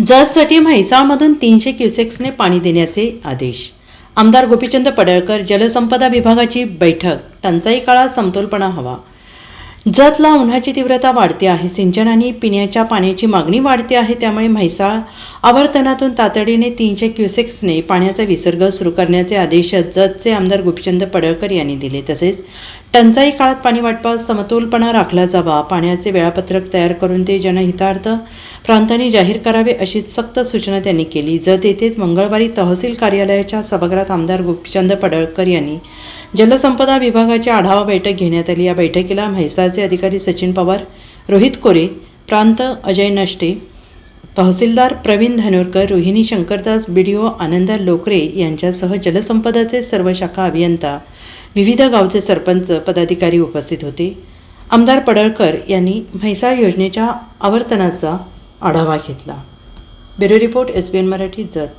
जससाठी म्हैसाळमधून तीनशे क्युसेक्सने पाणी देण्याचे आदेश. आमदार गोपीचंद पडळकर जलसंपदा विभागाची बैठक. टंचाई काळात समतोलपणा हवा. जतला उन्हाची तीव्रता वाढते आहे. सिंचन आणि पिण्याच्या पाण्याची मागणी वाढते आहे. त्यामुळे म्हैसाळ आवर्तनातून तातडीने तीनशे क्युसेक्सने पाण्याचा विसर्ग सुरू करण्याचे आदेश जतचे आमदार गोपीचंद पडळकर यांनी दिले. तसेच टंचाई काळात पाणी वाटपात समतोलपणा राखला जावा. पाण्याचे वेळापत्रक तयार करून ते जनहितार्थ प्रांतांनी जाहीर करावे अशी सक्त सूचना त्यांनी केली. जत येथेच मंगळवारी तहसील कार्यालयाच्या सभागृहात आमदार गोपीचंद पडळकर यांनी जलसंपदा विभागाची आढावा बैठक घेण्यात आली. या बैठकीला म्हैसाळचे अधिकारी सचिन पवार रोहित कोरे प्रांत अजय नष्टे तहसीलदार प्रवीण धानोरकर रोहिणी शंकरदास बीडीओ आनंदा लोकरे यांच्यासह जलसंपदाचे सर्व शाखा अभियंता विविध गावचे सरपंच पदाधिकारी उपस्थित होते. आमदार पडळकर यांनी म्हैसाळ योजनेच्या आवर्तनाचा आढावा घेतला. Bureau report S B N Marathi Jath.